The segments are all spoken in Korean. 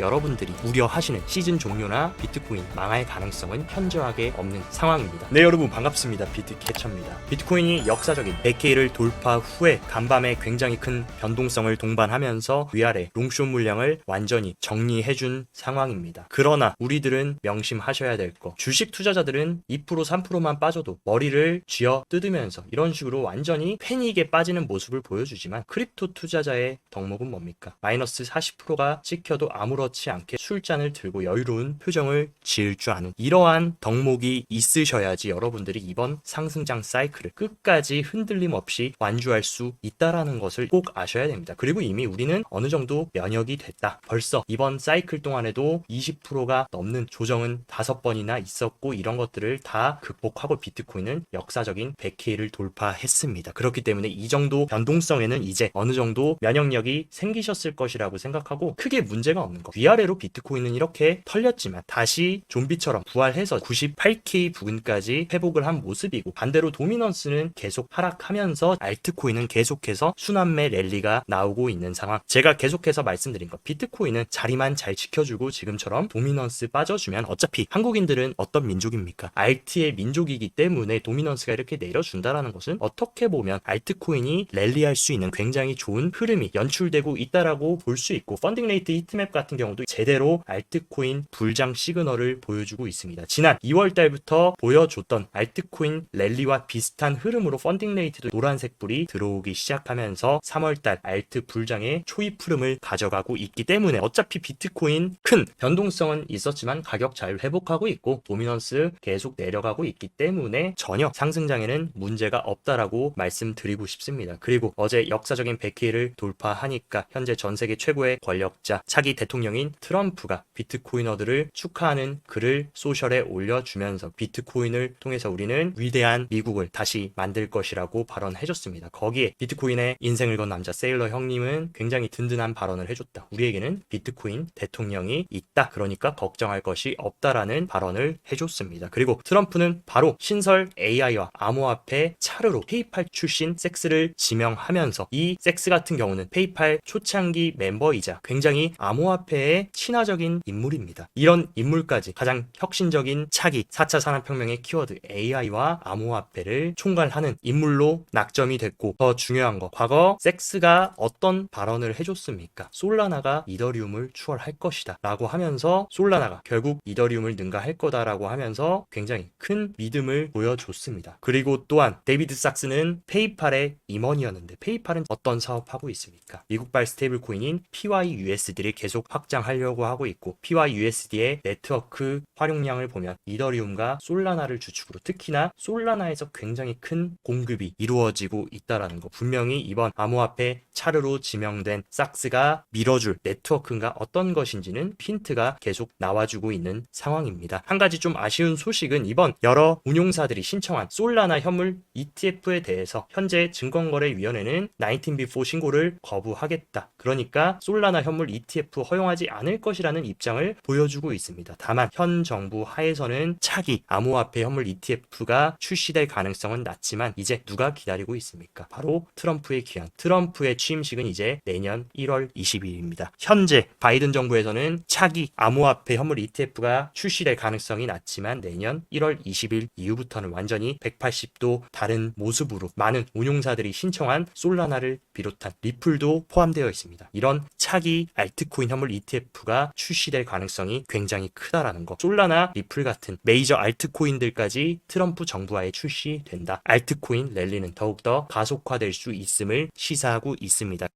여러분들이 우려하시는 시즌 종료나 비트코인 망할 가능성은 현저하게 없는 상황입니다. 네 여러분 반갑습니다. 비트캐쳐입니다. 비트코인이 역사적인 100K를 돌파 후에 간밤에 굉장히 큰 변동성을 동반하면서 위아래 롱숏 물량을 완전히 정리해준 상황입니다. 그러나 우리들은 명심하셔야 될 거. 주식 투자자들은 2% 3%만 빠져도 머리를 쥐어 뜯으면서 이런 식으로 완전히 패닉에 빠지는 모습을 보여주지만 크립토 투자자의 덕목은 뭡니까? 마이너스 40%가 찍혀도 아무 렇지 않게 술잔을 들고 여유로운 표정을 지을 줄 아는 이러한 덕목이 있으셔야지 여러분들이 이번 상승장 사이클을 끝까지 흔들림 없이 완주할 수 있다라는 것을 꼭 아셔야 됩니다. 그리고 이미 우리는 어느 정도 면역이 됐다. 벌써 이번 사이클 동안에도 20%가 넘는 조정은 다섯 번이나 있었고 이런 것들을 다 극복하고 비트코인은 역사적인 100K를 돌파했습니다. 그렇기 때문에 이 정도 변동성에는 이제 어느 정도 면역력이 생기셨을 것이라고 생각하고 크게 문제가 없는 거. 위아래로 비트코인은 이렇게 털렸지만 다시 좀비처럼 부활해서 98K 부근까지 회복을 한 모습이고 반대로 도미넌스는 계속 하락하면서 알트코인은 계속해서 순환매 랠리가 나오고 있는 상황. 제가 계속해서 말씀드린 거. 비트코인은 자리만 잘 지켜주고 지금처럼 도미넌스 빠져주면 어차피 한국인들은 어떤 민족입니까? 알트의 민족이기 때문에 도미넌스가 이렇게 내려준다라는 것은 어떻게 보면 알트코인이 랠리할 수 있는 굉장히 좋은 흐름이 연출되고 있다라고 볼 수 있고 펀딩 레이트 히트맵 같은 경우 도 제대로 알트코인 불장 시그널을 보여주고 있습니다. 지난 2월 달부터 보여줬던 알트코인 랠리와 비슷한 흐름으로 펀딩 레이트도 노란색 불이 들어오기 시작하면서 3월 달 알트 불장의 초입 흐름을 가져가고 있기 때문에 어차피 비트코인 큰 변동성은 있었지만 가격 잘 회복하고 있고 도미넌스 계속 내려가고 있기 때문에 전혀 상승장에는 문제가 없다라고 말씀드리고 싶습니다. 그리고 어제 역사적인 100K를 돌파하니까 현재 전 세계 최고의 권력자 차기 대통령 인 트럼프가 비트코이너들을 축하하는 글을 소셜에 올려주면서 비트코인을 통해서 우리는 위대한 미국을 다시 만들 것이라고 발언해줬습니다. 거기에 비트코인의 인생을 건 남자 세일러 형님은 굉장히 든든한 발언을 해줬다. 우리에게는 비트코인 대통령이 있다. 그러니까 걱정할 것이 없다라는 발언을 해줬습니다. 그리고 트럼프는 바로 신설 AI와 암호화폐 차르로 페이팔 출신 섹스를 지명하면서 이 섹스 같은 경우는 페이팔 초창기 멤버이자 굉장히 암호화폐 의 친화적인 인물입니다. 이런 인물까지 가장 혁신적인 차기 4차 산업혁명의 키워드 AI와 암호화폐를 총괄하는 인물로 낙점이 됐고 더 중요한 거 과거 섹스가 어떤 발언을 해줬습니까? 솔라나가 이더리움을 추월할 것이다 라고 하면서 솔라나가 결국 이더리움을 능가할 거다라고 하면서 굉장히 큰 믿음을 보여줬습니다. 그리고 또한 데이비드 삭스는 페이팔의 임원이었는데 페이팔은 어떤 사업하고 있습니까? 미국발 스테이블 코인인 PYUSD를 계속 확장 하려고 하고 있고 PYUSD의 네트워크 활용량을 보면 이더리움과 솔라나를 주축으로 특히나 솔라나에서 굉장히 큰 공급이 이루어지고 있다라는 거 분명히 이번 암호화폐 차르로 지명된 삭스가 밀어줄 네트워크가 어떤 것인지는 핀트가 계속 나와주고 있는 상황입니다. 한 가지 좀 아쉬운 소식은 이번 여러 운용사들이 신청한 솔라나 현물 ETF에 대해서 현재 증권거래위원회는 19B4 신고를 거부하겠다. 그러니까 솔라나 현물 ETF 허용하지 않을 것이라는 입장을 보여주고 있습니다. 다만 현 정부 하에서는 차기 암호화폐 현물 ETF가 출시될 가능성은 낮지만 이제 누가 기다리고 있습니까? 바로 트럼프의 귀환. 트럼프의 취임식은 이제 내년 1월 20일입니다. 현재 바이든 정부에서는 차기 암호화폐 현물 ETF가 출시될 가능성이 낮지만 내년 1월 20일 이후부터는 완전히 180도 다른 모습으로 많은 운용사들이 신청한 솔라나를 비롯한 리플도 포함되어 있습니다. 이런 차기 알트코인 현물 ETF가 출시될 가능성이 굉장히 크다라는 거. 솔라나, 리플 같은 메이저 알트코인들까지 트럼프 정부하에 출시된다. 알트코인 랠리는 더욱더 가속화될 수 있음을 시사하고 있습니다.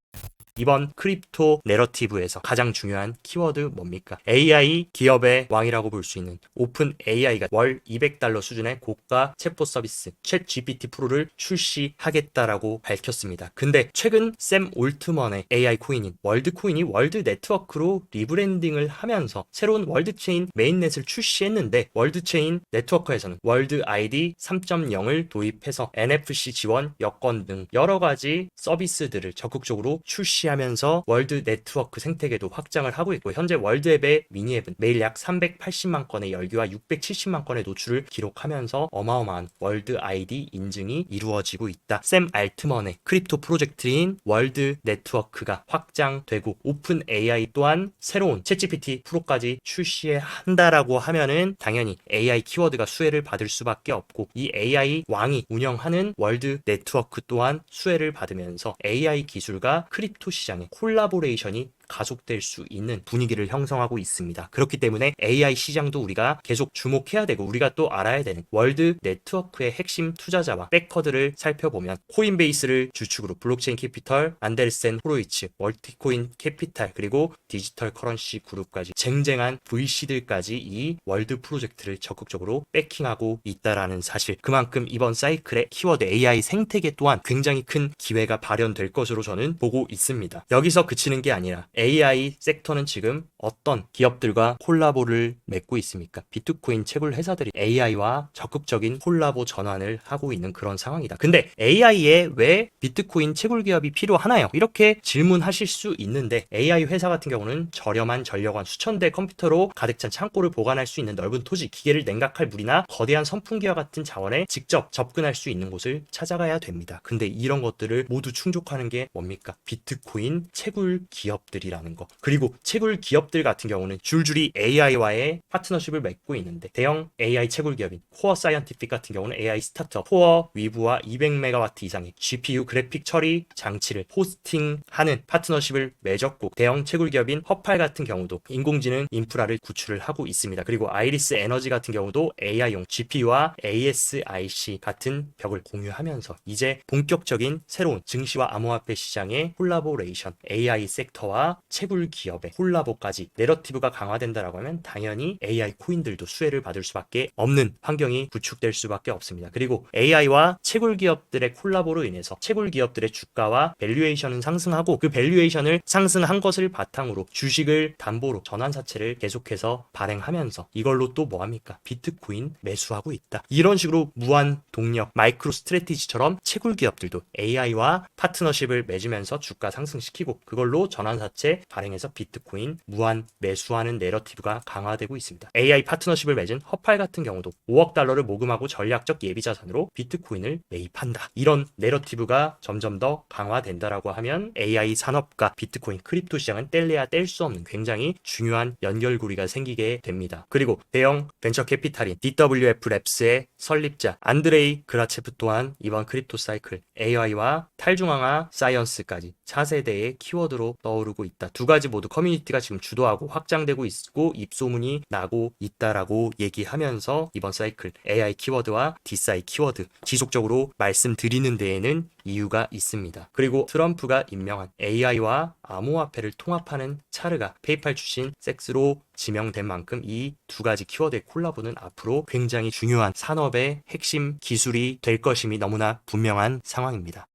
이번 크립토 내러티브에서 가장 중요한 키워드 뭡니까? AI 기업의 왕이라고 볼 수 있는 오픈 AI가 월 200달러 수준의 고가 챗봇 서비스 챗 GPT 프로를 출시하겠다라고 밝혔습니다. 근데 최근 샘 올트먼의 AI 코인인 월드 코인이 월드 네트워크로 리브랜딩을 하면서 새로운 월드 체인 메인넷을 출시했는데 월드 체인 네트워크에서는 월드 ID 3.0을 도입해서 NFC 지원, 여건 등 여러 가지 서비스들을 적극적으로 출시 출시하면서 월드 네트워크 생태계도 확장을 하고 있고 현재 월드 앱의 미니 앱은 매일 약 380만 건의 열기와 670만 건의 노출을 기록하면서 어마어마한 월드 아이디 인증이 이루어지고 있다. 샘 알트먼의 크립토 프로젝트인 월드 네트워크가 확장되고 오픈 AI 또한 새로운 챗GPT 프로까지 출시해 한다라고 하면은 당연히 AI 키워드가 수혜를 받을 수밖에 없고 이 AI 왕이 운영하는 월드 네트워크 또한 수혜를 받으면서 AI 기술과 크립토 시장의 콜라보레이션이 가속될 수 있는 분위기를 형성하고 있습니다. 그렇기 때문에 AI 시장도 우리가 계속 주목해야 되고 우리가 또 알아야 되는 월드 네트워크의 핵심 투자자와 백커들을 살펴보면 코인베이스를 주축으로 블록체인 캐피털, 안데르센 호로이츠, 멀티코인 캐피탈 그리고 디지털 커런시 그룹까지 쟁쟁한 VC들까지 이 월드 프로젝트를 적극적으로 백킹하고 있다라는 사실. 그만큼 이번 사이클의 키워드 AI 생태계 또한 굉장히 큰 기회가 발현될 것으로 저는 보고 있습니다. 여기서 그치는 게 아니라 AI 섹터는 지금 어떤 기업들과 콜라보를 맺고 있습니까? 비트코인 채굴 회사들이 AI와 적극적인 콜라보 전환을 하고 있는 그런 상황이다. 근데 AI에 왜 비트코인 채굴 기업이 필요하나요? 이렇게 질문하실 수 있는데 AI 회사 같은 경우는 저렴한 전력원 수천 대 컴퓨터로 가득 찬 창고를 보관할 수 있는 넓은 토지, 기계를 냉각할 물이나 거대한 선풍기와 같은 자원에 직접 접근할 수 있는 곳을 찾아가야 됩니다. 근데 이런 것들을 모두 충족하는 게 뭡니까? 비트코인 채굴 기업들이라는 거. 그리고 채굴 기업들 같은 경우는 줄줄이 AI와의 파트너십을 맺고 있는데 대형 AI 채굴 기업인 코어 사이언티픽 같은 경우는 AI 스타트업 코어 위브와 200메가와트 이상의 GPU 그래픽 처리 장치를 호스팅하는 파트너십을 맺었고 대형 채굴 기업인 허팔 같은 경우도 인공지능 인프라를 구출을 하고 있습니다. 그리고 아이리스 에너지 같은 경우도 AI용 GPU와 ASIC 같은 벽을 공유하면서 이제 본격적인 새로운 증시와 암호화폐 시장의 콜라보레이션 AI 섹터와 채굴 기업의 콜라보까지 내러티브가 강화된다라고 하면 당연히 AI 코인들도 수혜를 받을 수밖에 없는 환경이 구축될 수밖에 없습니다. 그리고 AI와 채굴 기업들의 콜라보로 인해서 채굴 기업들의 주가와 밸류에이션은 상승하고 그 밸류에이션을 상승한 것을 바탕으로 주식을 담보로 전환 사채를 계속해서 발행하면서 이걸로 또 뭐합니까? 비트코인 매수하고 있다. 이런 식으로 무한 동력, 마이크로 스트레티지처럼 채굴 기업들도 AI와 파트너십을 맺으면서 주가 상승시키고 그걸로 전환 사채 발행해서 비트코인 무한 매수하는 내러티브가 강화되고 있습니다. AI 파트너십을 맺은 허팔 같은 경우도 5억 달러를 모금하고 전략적 예비 자산으로 비트코인을 매입한다. 이런 내러티브가 점점 더 강화된다라고 하면 AI 산업과 비트코인 크립토 시장은 뗄래야 뗄 수 없는 굉장히 중요한 연결고리가 생기게 됩니다. 그리고 대형 벤처 캐피탈인 DWF 랩스의 설립자 안드레이 그라체프 또한 이번 크립토 사이클 AI와 탈중앙화 사이언스까지 차세대의 키워드로 떠오르고 있다. 두 가지 모두 커뮤니티가 지금 주 도하고 확장되고 있고 입소문이 나고 있다라고 얘기하면서 이번 사이클 AI 키워드와 디사이 키워드 지속적으로 말씀드리는 데에는 이유가 있습니다. 그리고 트럼프가 임명한 AI와 암호화폐를 통합하는 차르가 페이팔 출신 섹스로 지명된 만큼 이 두 가지 키워드의 콜라보는 앞으로 굉장히 중요한 산업의 핵심 기술이 될 것임이 너무나 분명한 상황입니다.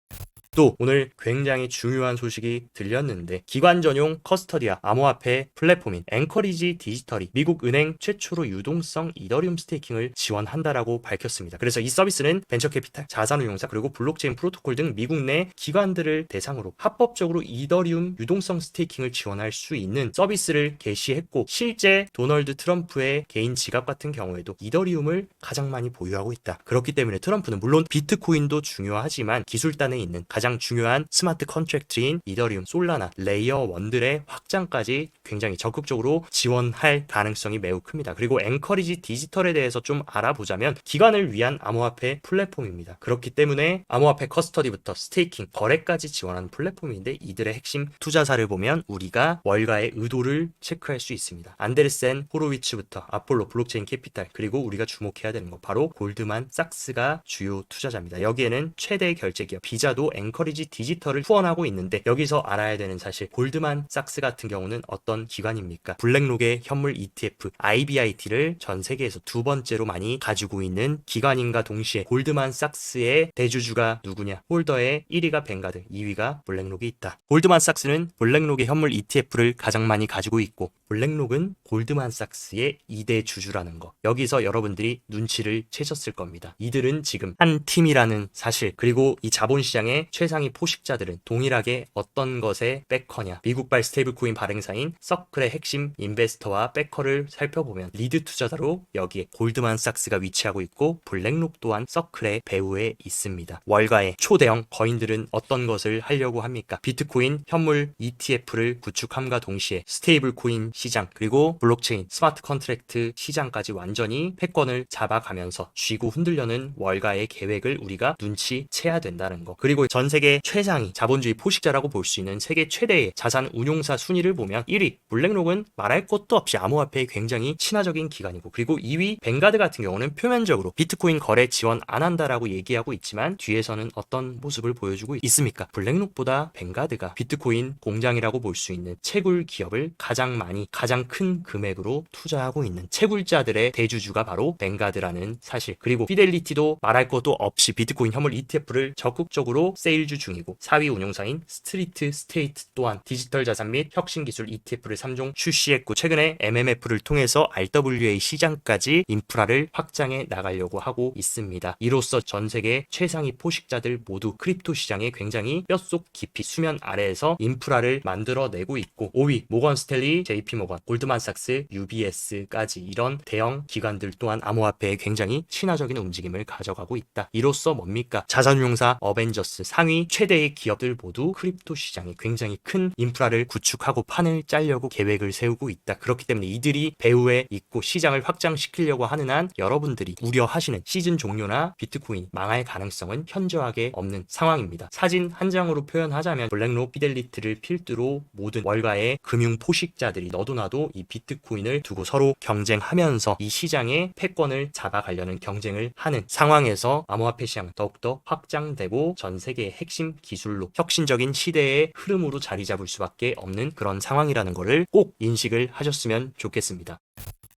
또 오늘 굉장히 중요한 소식이 들렸는데 기관 전용 커스터디아 암호화폐 플랫폼인 앵커리지 디지털이 미국 은행 최초로 유동성 이더리움 스테이킹을 지원한다라고 밝혔습니다. 그래서 이 서비스는 벤처캐피탈, 자산운용사 그리고 블록체인 프로토콜 등 미국 내 기관들을 대상으로 합법적으로 이더리움 유동성 스테이킹을 지원할 수 있는 서비스를 개시했고 실제 도널드 트럼프의 개인 지갑 같은 경우에도 이더리움을 가장 많이 보유하고 있다. 그렇기 때문에 트럼프는 물론 비트코인도 중요하지만 기술단에 있는 가장 중요한 스마트 컨트랙트인 이더리움, 솔라나, 레이어 1들의 확장까지 굉장히 적극적으로 지원할 가능성이 매우 큽니다. 그리고 앵커리지 디지털에 대해서 좀 알아보자면 기관을 위한 암호화폐 플랫폼입니다. 그렇기 때문에 암호화폐 커스터디부터 스테이킹, 거래까지 지원하는 플랫폼인데 이들의 핵심 투자사를 보면 우리가 월가의 의도를 체크할 수 있습니다. 안데르센 호로위츠부터 아폴로 블록체인 캐피탈 그리고 우리가 주목해야 되는 거 바로 골드만 삭스가 주요 투자자입니다. 여기에는 최대 결제 기업 비자도 앵 커리지 디지털을 후원하고 있는데 여기서 알아야 되는 사실 골드만 삭스 같은 경우는 어떤 기관입니까? 블랙록의 현물 ETF IBIT를 전 세계에서 두 번째로 많이 가지고 있는 기관인가 동시에 골드만 삭스의 대주주가 누구냐? 홀더의 1위가 뱅가드, 2위가 블랙록이 있다. 골드만 삭스는 블랙록의 현물 ETF를 가장 많이 가지고 있고 블랙록은 골드만 삭스의 2대 주주라는 거. 여기서 여러분들이 눈치를 채셨을 겁니다. 이들은 지금 한 팀이라는 사실, 그리고 이 자본시장의 최 상위 포식자들은 동일하게 어떤 것에 백커냐 미국발 스테이블코인 발행사인 서클의 핵심 인베스터와 백커를 살펴보면 리드 투자자로 여기에 골드만삭스가 위치하고 있고 블랙록 또한 서클의 배후에 있습니다. 월가의 초대형 거인들은 어떤 것을 하려고 합니까? 비트코인, 현물, ETF를 구축함과 동시에 스테이블 코인 시장 그리고 블록체인, 스마트 컨트랙트 시장까지 완전히 패권을 잡아가면서 쥐고 흔들려는 월가의 계획을 우리가 눈치채야 된다는 거. 그리고 전 세계 최상위 자본주의 포식자라고 볼 수 있는 세계 최대의 자산 운용사 순위를 보면 1위 블랙록은 말할 것도 없이 암호화폐에 굉장히 친화적인 기관이고 그리고 2위 뱅가드 같은 경우는 표면적으로 비트코인 거래 지원 안 한다라고 얘기하고 있지만 뒤에서는 어떤 모습을 보여주고 있습니까? 블랙록보다 뱅가드가 비트코인 공장이라고 볼 수 있는 채굴 기업을 가장 많이 가장 큰 금액으로 투자하고 있는 채굴자들의 대주주가 바로 뱅가드라는 사실 그리고 피델리티도 말할 것도 없이 비트코인 현물 ETF를 적극적으로 세일 주 중이고 4위 운용사인 스트리트 스테이트 또한 디지털 자산 및 혁신 기술 ETF를 3종 출시했고 최근에 MMF를 통해서 RWA 시장까지 인프라를 확장해 나가려고 하고 있습니다. 이로써 전 세계 최상위 포식자들 모두 크립토 시장에 굉장히 뼛속 깊이 수면 아래에서 인프라를 만들어내고 있고 5위 모건 스텔리, JP 모건, 골드만삭스, UBS까지 이런 대형 기관들 또한 암호화폐에 굉장히 친화적인 움직임을 가져가고 있다. 이로써 뭡니까? 자산운용사 어벤져스 상위 최대의 기업들 모두 크립토 시장에 굉장히 큰 인프라를 구축하고 판을 짜려고 계획을 세우고 있다. 그렇기 때문에 이들이 배후에 있고 시장을 확장시키려고 하는 한 여러분들이 우려하시는 시즌 종료나 비트코인 망할 가능성은 현저하게 없는 상황입니다. 사진 한 장으로 표현하자면 블랙록 피델리티를 필두로 모든 월가의 금융 포식자들이 너도 나도 이 비트코인을 두고 서로 경쟁하면서 이 시장의 패권을 잡아가려는 경쟁을 하는 상황에서 암호화폐 시장은 더욱더 확장되고 전 세계의 핵심 기술로 혁신적인 시대의 흐름으로 자리 잡을 수밖에 없는 그런 상황이라는 것을 꼭 인식을 하셨으면 좋겠습니다.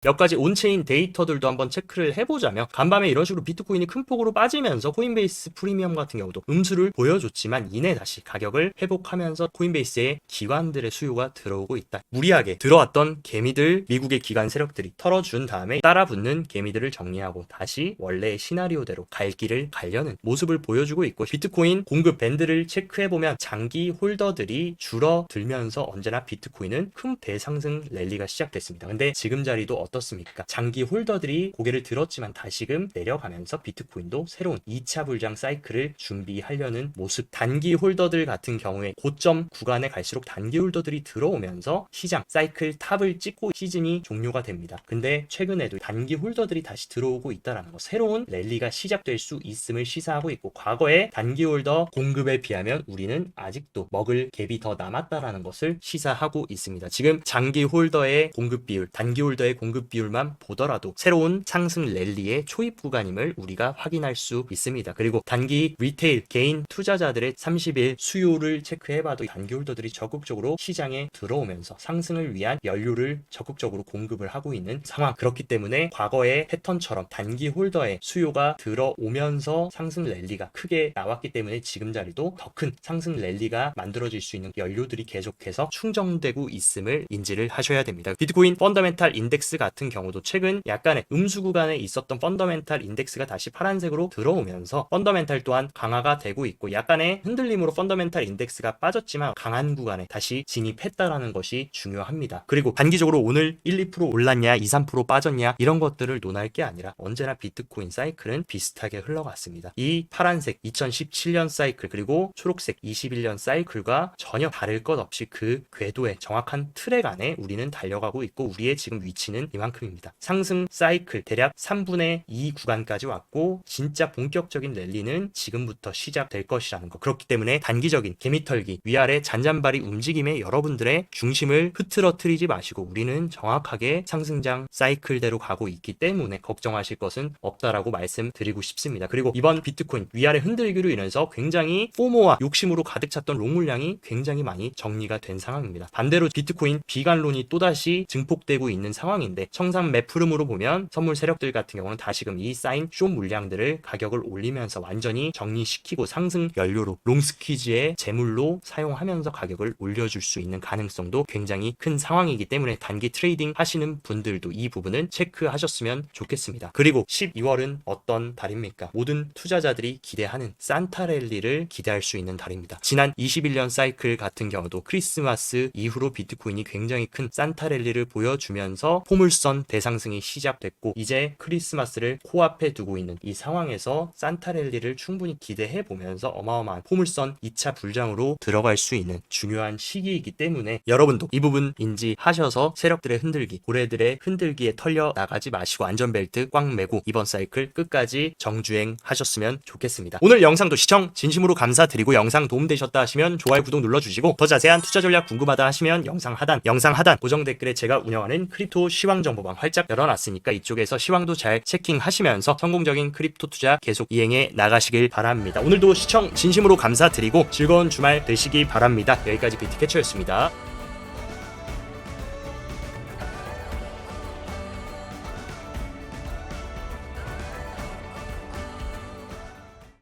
몇 가지 온체인 데이터들도 한번 체크를 해보자면 간밤에 이런 식으로 비트코인이 큰 폭으로 빠지면서 코인베이스 프리미엄 같은 경우도 음수를 보여줬지만 이내 다시 가격을 회복하면서 코인베이스의 기관들의 수요가 들어오고 있다. 무리하게 들어왔던 개미들 미국의 기관 세력들이 털어준 다음에 따라 붙는 개미들을 정리하고 다시 원래의 시나리오대로 갈 길을 가려는 모습을 보여주고 있고 비트코인 공급 밴드를 체크해보면 장기 홀더들이 줄어들면서 언제나 비트코인은 큰 대상승 랠리가 시작됐습니다. 근데 지금 자리도 어 떻습니까? 장기 홀더들이 고개를 들었지만 다시금 내려가면서 비트코인도 새로운 2차 불장 사이클을 준비하려는 모습. 단기 홀더들 같은 경우에 고점 구간에 갈수록 단기 홀더들이 들어오면서 시장 사이클 탑을 찍고 시즌이 종료가 됩니다. 근데 최근에도 단기 홀더들이 다시 들어오고 있다라는 거. 새로운 랠리가 시작될 수 있음을 시사하고 있고 과거에 단기 홀더 공급에 비하면 우리는 아직도 먹을 갭이 더 남았다라는 것을 시사하고 있습니다. 지금 장기 홀더의 공급 비율, 단기 홀더의 공급 비율만 보더라도 새로운 상승 랠리의 초입 구간임을 우리가 확인할 수 있습니다. 그리고 단기 리테일 개인 투자자들의 30일 수요를 체크해봐도 단기 홀더들이 적극적으로 시장에 들어오면서 상승을 위한 연료를 적극적으로 공급을 하고 있는 상황. 그렇기 때문에 과거의 패턴처럼 단기 홀더의 수요가 들어오면서 상승 랠리가 크게 나왔기 때문에 지금 자리도 더 큰 상승 랠리가 만들어질 수 있는 연료들이 계속해서 충전되고 있음을 인지를 하셔야 됩니다. 비트코인 펀더멘탈 인덱스 같은 경우도 최근 약간의 음수 구간에 있었던 펀더멘탈 인덱스가 다시 파란색으로 들어오면서 펀더멘탈 또한 강화가 되고 있고 약간의 흔들림으로 펀더멘탈 인덱스가 빠졌지만 강한 구간에 다시 진입했다라는 것이 중요합니다. 그리고 단기적으로 오늘 1, 2% 올랐냐, 2, 3% 빠졌냐 이런 것들을 논할 게 아니라 언제나 비트코인 사이클은 비슷하게 흘러갔습니다. 이 파란색 2017년 사이클 그리고 초록색 21년 사이클과 전혀 다를 것 없이 그 궤도의 정확한 트랙 안에 우리는 달려가고 있고 우리의 지금 위치는 이만 큼입니다. 상승 사이클 대략 3분의 2 구간까지 왔고 진짜 본격적인 랠리는 지금부터 시작될 것이라는 것. 그렇기 때문에 단기적인 개미털기 위아래 잔잔바리 움직임에 여러분들의 중심을 흐트러트리지 마시고 우리는 정확하게 상승장 사이클대로 가고 있기 때문에 걱정하실 것은 없다라고 말씀드리고 싶습니다. 그리고 이번 비트코인 위아래 흔들기로 인해서 굉장히 포모와 욕심으로 가득 찼던 롱 물량이 굉장히 많이 정리가 된 상황입니다. 반대로 비트코인 비관론이 또다시 증폭되고 있는 상황인데 있는데 청산 매푸름으로 보면 선물 세력들 같은 경우는 다시금 이 쌓인 쇼 물량들을 가격을 올리면서 완전히 정리시키고 상승 연료로 롱스퀴즈의 제물로 사용하면서 가격을 올려줄 수 있는 가능성도 굉장히 큰 상황이기 때문에 단기 트레이딩 하시는 분들도 이 부분은 체크하셨으면 좋겠습니다. 그리고 12월은 어떤 달입니까? 모든 투자자들이 기대하는 산타랠리를 기대할 수 있는 달입니다. 지난 21년 사이클 같은 경우도 크리스마스 이후로 비트코인이 굉장히 큰 산타랠리를 보여주면서 포물 선 대상승이 시작됐고 이제 크리스마스를 코앞에 두고 있는 이 상황에서 산타랠리를 충분히 기대해 보면서 어마어마한 포물선 2차 불장으로 들어갈 수 있는 중요한 시기이기 때문에 여러분도 이 부분 인지하셔서 세력들의 흔들기, 고래들의 흔들기에 털려 나가지 마시고 안전벨트 꽉 매고 이번 사이클 끝까지 정주행 하셨으면 좋겠습니다. 오늘 영상도 시청 진심으로 감사드리고 영상 도움되셨다 하시면 좋아요, 구독 눌러주시고 더 자세한 투자 전략 궁금하다 하시면 영상 하단, 영상 하단 고정 댓글에 제가 운영하는 크립토 시황 정보방 활짝 열어놨으니까 이쪽에서 시황도 잘 체킹하시면서 성공적인 크립토 투자 계속 이행해 나가시길 바랍니다. 오늘도 시청 진심으로 감사드리고 즐거운 주말 되시기 바랍니다. 여기까지 비트캐쳐였습니다.